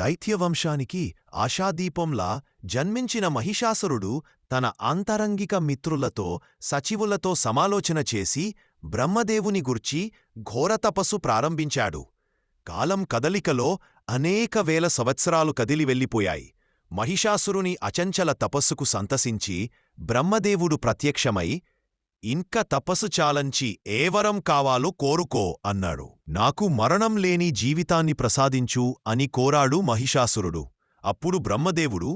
దైత్యవంశానికి ఆశాదీపంలా జన్మించిన మహిషాసురుడు తన ఆంతరంగిక మిత్రులతో సచివులతో సమాలోచన చేసి బ్రహ్మదేవుని గుర్చి ఘోరతపస్సు ప్రారంభించాడు. కాలం కదలికలో అనేక వేల సంవత్సరాలు కదిలి వెళ్ళిపోయాయి. మహిషాసురుని అచంచల తపస్సుకు సంతసించి బ్రహ్మదేవుడు ప్రత్యక్షమై ఇంక తపస్సు చాలంచి ఏవరం కావాలో కోరుకో అన్నాడు. నాకు మరణం లేని జీవితాన్ని ప్రసాదించు అని కోరాడు మహిషాసురుడు. అప్పుడు బ్రహ్మదేవుడు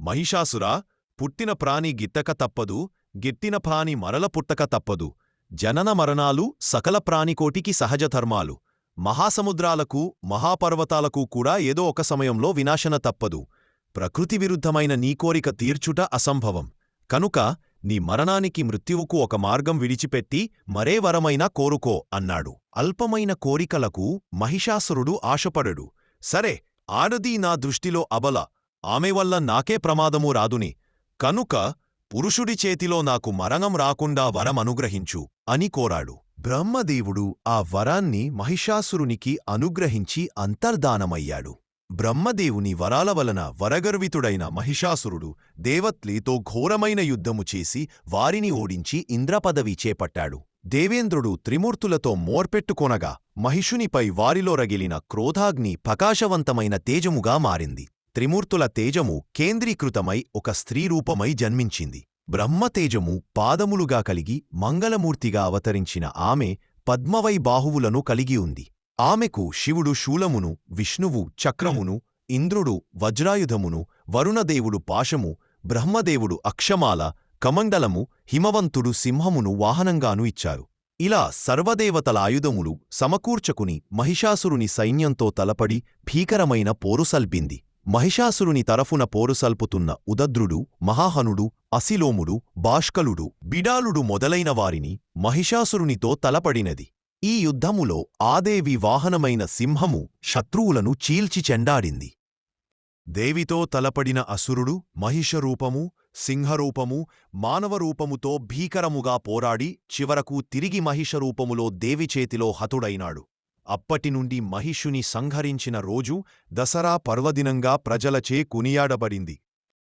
మహిషాసురా పుట్టిన ప్రాణి గిత్తక తప్పదు గిట్టిన ప్రాణి మరల పుట్టక తప్పదు. జనన మరణాలు సకల ప్రాణికోటికి సహజధర్మాలు మహాసముద్రాలకు మహాపర్వతాలకు కూడా ఏదో ఒక సమయంలో వినాశన తప్పదు. ప్రకృతి విరుద్ధమైన నీ కోరిక తీర్చుట అసంభవం. కనుక నీ మరణానికి మృత్యువుకు ఒక మార్గం విడిచిపెట్టి మరే వరమైనా కోరుకో అన్నాడు. అల్పమైన కోరికలకు మహిషాసురుడు ఆశపడడు. సరే ఆడదీ నా దృష్టిలో అబల. ఆమె వల్ల నాకే ప్రమాదము రాదుని. కనుక పురుషుడి చేతిలో నాకు మరణం రాకుండా వరమనుగ్రహించు అని కోరాడు. బ్రహ్మదేవుడు ఆ వరాన్ని మహిషాసురునికి అనుగ్రహించి అంతర్ధానమయ్యాడు. బ్రహ్మదేవుని వరాల వలన వరగర్వితుడైన మహిషాసురుడు దేవత్లీతో ఘోరమైన యుద్ధము చేసి వారిని ఓడించి ఇంద్రపదవి చేపట్టాడు. దేవేంద్రుడు త్రిమూర్తులతో మోర్పెట్టుకొనగా మహిషునిపై వారిలో రగిలిన క్రోధాగ్ని ప్రకాశవంతమైన తేజముగా మారింది. త్రిమూర్తుల తేజము కేంద్రీకృతమై ఒక స్త్రీరూపమై జన్మించింది. బ్రహ్మతేజము పాదములుగా కలిగి మంగళమూర్తిగా అవతరించిన ఆమె పద్మవై బాహువులను కలిగి ఉంది. ఆమెకు శివుడు శూలమును విష్ణువు చక్రమును ఇంద్రుడు వజ్రాయుధమును వరుణదేవుడు పాశము బ్రహ్మదేవుడు అక్షమాల కమండలము హిమవంతుడు సింహమును వాహనంగాను ఇచ్చారు. ఇలా సర్వదేవతల ఆయుధములు సమకూర్చకుని మహిషాసురుని సైన్యంతో తలపడి భీకరమైన పోరుసల్పింది మహిషాసురుని తరఫున పోరుసల్పుతున్న ఉదద్రుడు మహాహనుడు అసిలోముడు బాష్కలుడు బిడాలుడు మొదలైన వారిని మహిషాసురునితో తలపడినది. ఈ యుద్ధములో ఆదేవి వాహనమైన సింహము శత్రువులను చీల్చి చెండాడింది. దేవితో తలపడిన అసురుడు మహిషరూపము సింహరూపము మానవరూపముతో భీకరముగా పోరాడి చివరకు తిరిగి మహిషరూపములో దేవి చేతిలో హతుడైనాడు. అప్పటినుండి మహిషుని సంహరించిన రోజు దసరా పర్వదినంగా ప్రజలచే కునియాడబడింది.